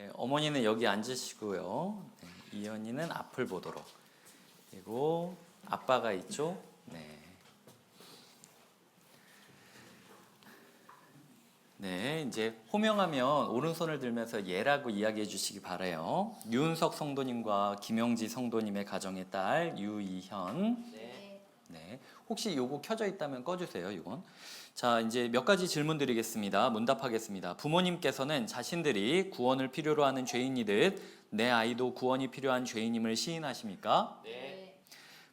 네, 어머니는 여기 앉으시고요. 네, 이현이는 앞을 보도록. 그리고 아빠가 있죠. 네. 네, 이제 호명하면 오른손을 들면서 예라고 이야기해 주시기 바래요. 유은석 성도님과 김영지 성도님의 가정의 딸 유이현. 네. 네. 혹시 요거 켜져 있다면 꺼주세요, 이건. 자, 이제 몇 가지 질문 드리겠습니다. 문답하겠습니다. 부모님께서는 자신들이 구원을 필요로 하는 죄인이듯 내 아이도 구원이 필요한 죄인임을 시인하십니까? 네.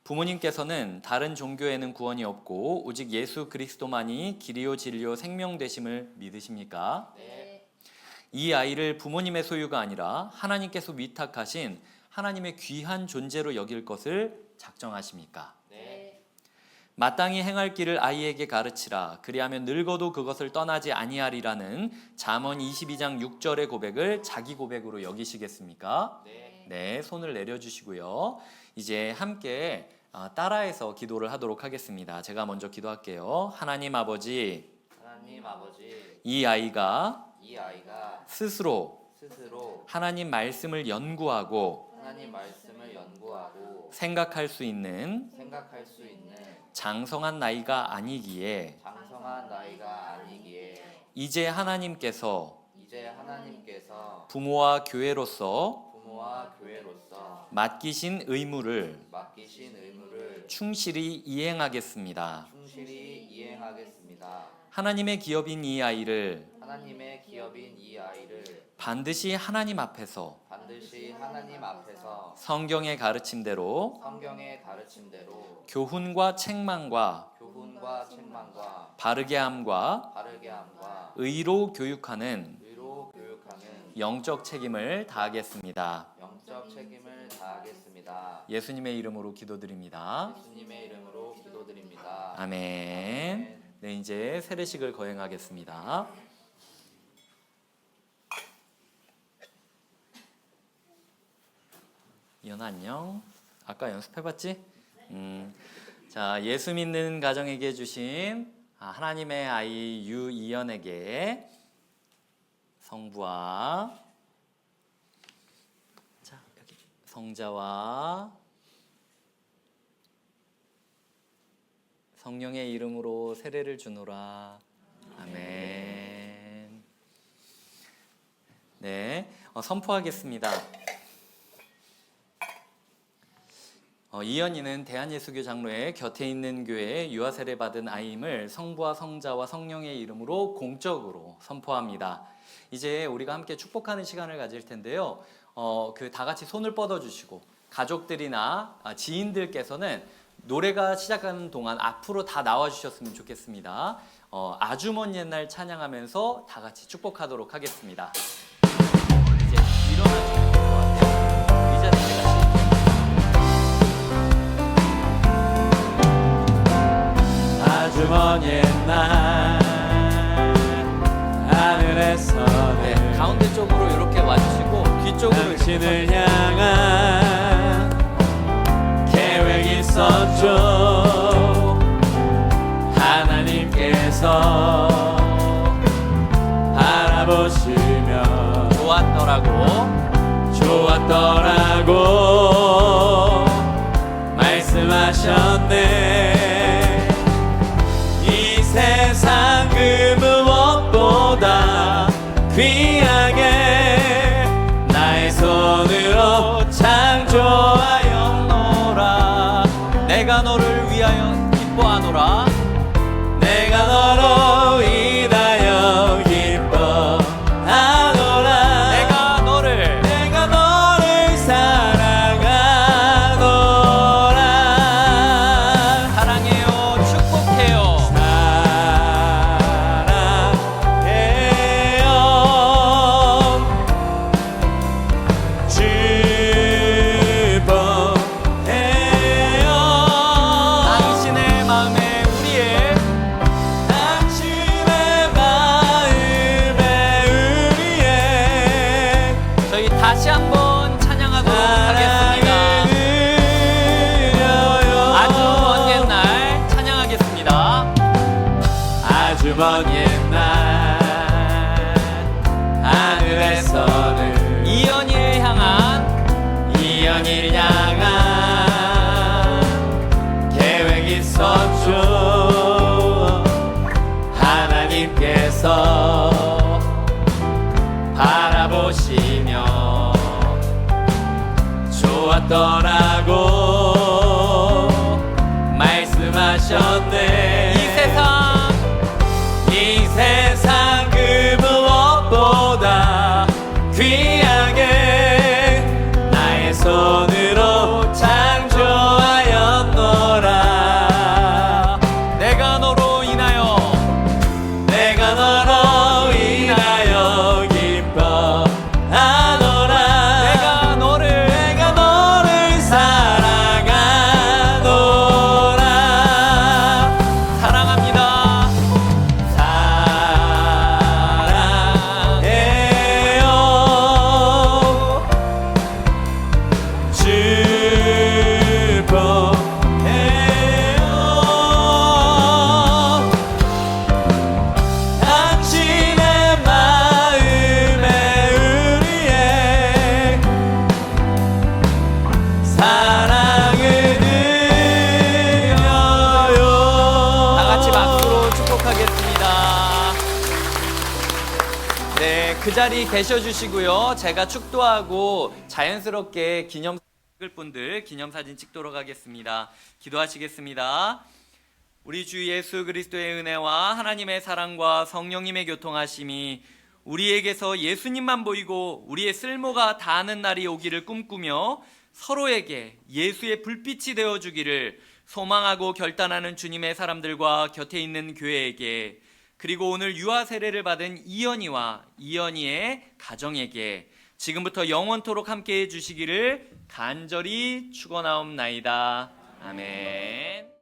부모님께서는 다른 종교에는 구원이 없고 오직 예수 그리스도만이 길이요 진리요 생명 되심을 믿으십니까? 네. 이 아이를 부모님의 소유가 아니라 하나님께서 위탁하신 하나님의 귀한 존재로 여길 것을 작정하십니까? 네. 마땅히 행할 길을 아이에게 가르치라 그리하면 늙어도 그것을 떠나지 아니하리라는 잠언 22장 6절의 고백을 자기 고백으로 여기시겠습니까? 네. 네, 손을 내려 주시고요. 이제 함께 아, 따라해서 기도를 하도록 하겠습니다. 제가 먼저 기도할게요. 하나님 아버지, 하나님 아버지, 이 아이가 이 아이가 스스로 스스로 하나님 말씀을 연구하고 하나님 말씀을 연구하고 생각할 수 있는 생각할 수 있는 장성한 나이가 아니기에 장성한 나이가 아니기에 이제 하나님께서 이제 하나님께서 부모와 교회로서 부모와 교회로서 맡기신 의무를 맡기신 의무를 충실히 이행하겠습니다. 충실히 이행하겠습니다. 하나님의 기업인 이 아이를 하나님의 기업인 이 아이를 반드시 하나님 앞에서 반드시 하나님 앞에서 성경의 가르침대로 성경의 가르침대로 교훈과 책망과 교훈과 책망과 바르게 함과 바르게 함과 의로 교육하는 의로 교육하는 영적 책임을 다하겠습니다. 영적 책임을 다하겠습니다. 예수님의 이름으로 기도드립니다. 예수님의 이름으로 기도드립니다. 아멘. 네, 이제 세례식을 거행하겠습니다. 이현아 안녕. 아까 연습해봤지? 음. 자, 예수 믿는 가정에게 주신 아, 하나님의 아이 유이연에게 성부와 자 여기 성자와 성령의 이름으로 세례를 주노라. 아멘. 네, 어, 선포하겠습니다. 어, 이연이는 대한예수교 장로의 곁에 있는 교회에 유아 세례 받은 아이임을 성부와 성자와 성령의 이름으로 공적으로 선포합니다. 이제 우리가 함께 축복하는 시간을 가질 텐데요. 어, 그 다 같이 손을 뻗어 주시고 가족들이나 아, 지인들께서는 노래가 시작하는 동안 앞으로 다 나와 주셨으면 좋겠습니다. 어, 아주 먼 옛날 찬양하면서 다 같이 축복하도록 하겠습니다. 이제 같아요. 쪽으로 당신을 향한 계획 있었죠. 하나님께서 바라보시며 좋았더라고. 좋았더라고 말씀하셨네 bagiem na 네, 그 자리 계셔 주시고요. 제가 축도하고 자연스럽게 기념 찍을 분들 기념 사진 찍도록 하겠습니다. 기도하시겠습니다. 우리 주 예수 그리스도의 은혜와 하나님의 사랑과 성령님의 교통하심이 우리에게서 예수님만 보이고 우리의 쓸모가 닿는 날이 오기를 꿈꾸며 서로에게 예수의 불빛이 되어 주기를 소망하고 결단하는 주님의 사람들과 곁에 있는 교회에게 그리고 오늘 유아 세례를 받은 이연이와 이연이의 가정에게 지금부터 영원토록 함께 해 주시기를 간절히 축원하옵나이다. 아멘.